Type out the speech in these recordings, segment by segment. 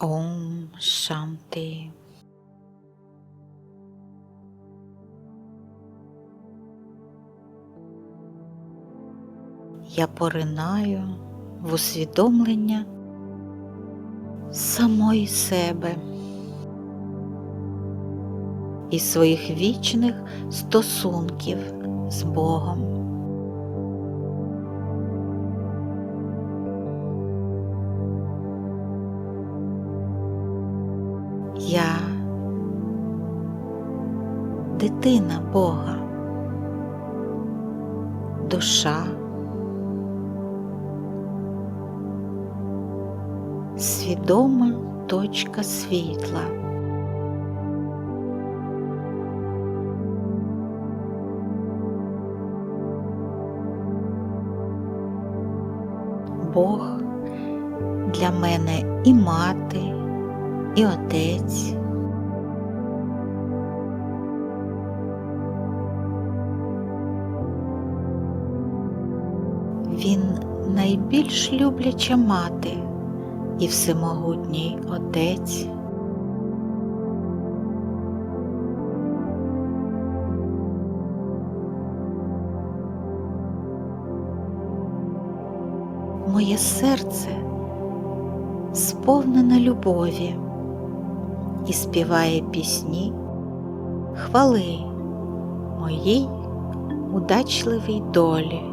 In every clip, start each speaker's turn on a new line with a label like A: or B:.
A: Ом Шанти. Я поринаю в усвідомлення самої себе і своїх вічних стосунків з Богом. Дитина Бога, душа, свідома точка світла. Бог для мене і мати, і отець. Найбільш любляча мати і всемогутній отець. Моє серце сповнене любові і співає пісні хвали моїй удачливій долі.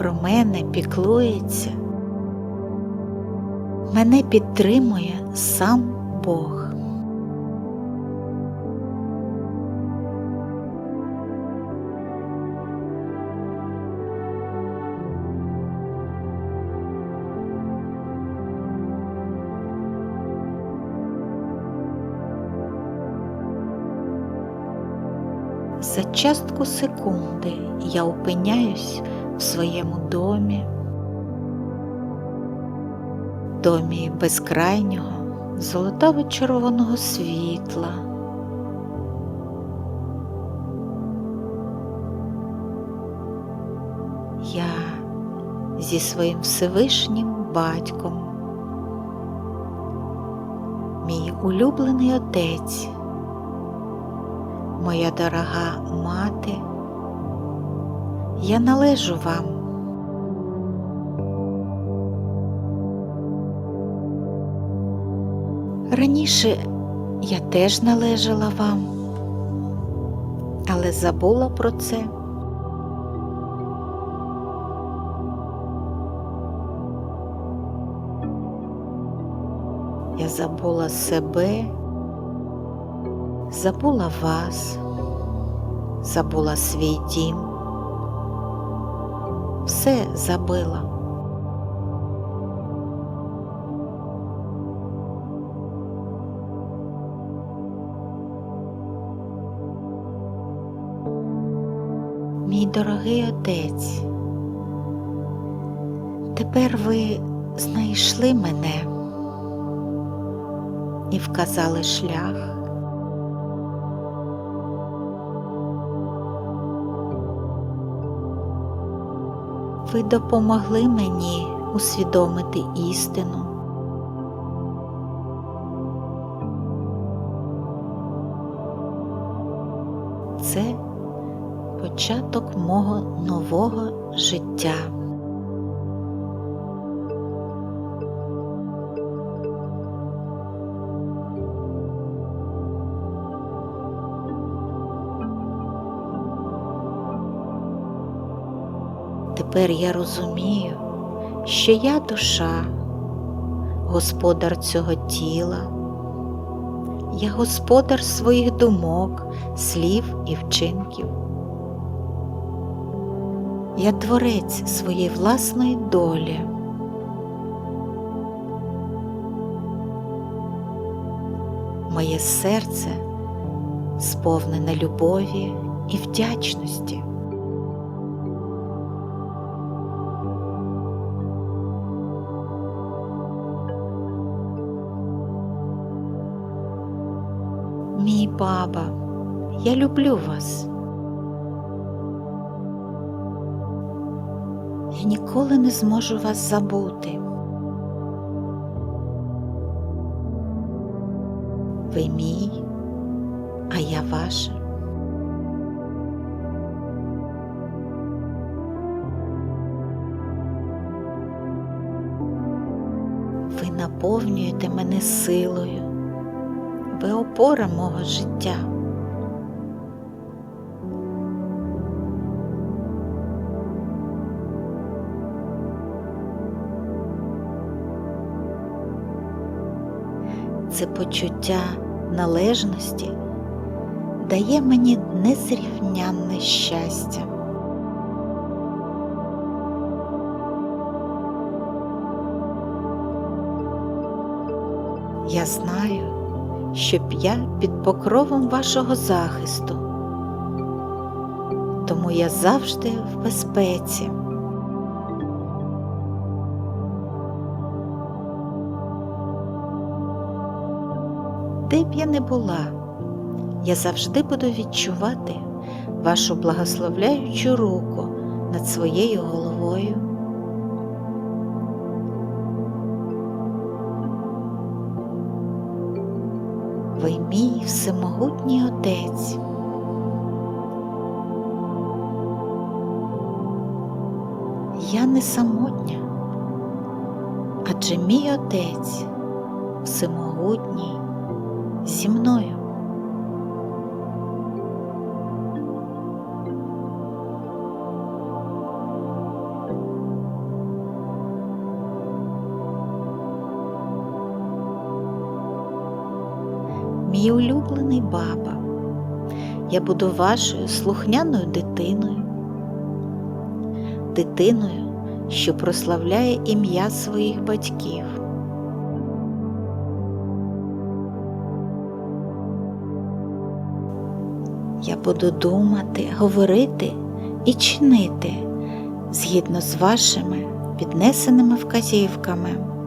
A: Про мене піклується, мене підтримує сам Бог. За частку секунди я опиняюсь в своєму домі, домі безкрайнього золотаво-червоного світла. Я зі своїм Всевишнім батьком, мій улюблений отець моя дорога мати, я належу вам. Раніше я теж належала вам, але забула про це. Я забула себе забула вас, забула свій дім, все забила. Мій дорогий отець, тепер ви знайшли мене і вказали шлях. Ви допомогли мені усвідомити істину. Це початок мого нового життя. Тепер я розумію, що я душа, господар цього тіла, я господар своїх думок, слів і вчинків. Я творець своєї власної долі. Моє серце сповнене любові і вдячності. Баба, я люблю вас. Я ніколи не зможу вас забути. Ви мій, а я ваша. Ви наповнюєте мене силою. Ви опора мого життя. Це почуття належності дає мені незрівнянне щастя. Я знаю, щоб я під покровом вашого захисту, тому я завжди в безпеці. Де б я не була, я завжди буду відчувати вашу благословляючу руку над своєю головою. Мій всемогутній Отець. Я не самотня, адже мій Отець всемогутній зі мною. Улюблений баба, я буду вашою слухняною дитиною, дитиною, що прославляє ім'я своїх батьків. Я буду думати, говорити і чинити згідно з вашими піднесеними вказівками.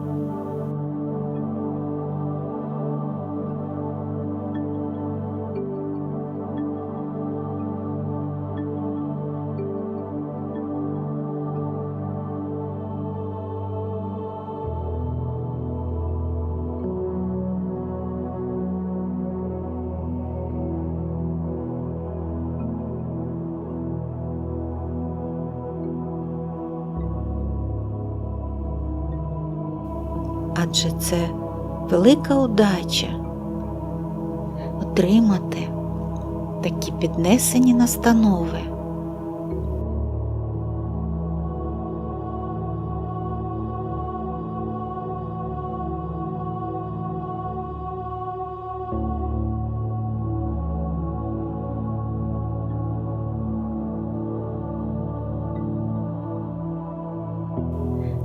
A: Адже це велика удача отримати такі піднесені настанови.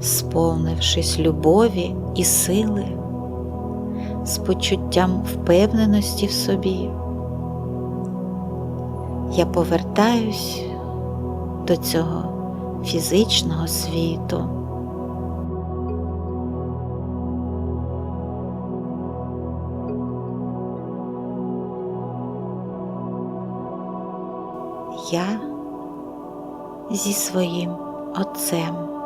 A: Сповнившись любові і сили, з почуттям впевненості в собі, я повертаюсь до цього фізичного світу. Я зі своїм отцем.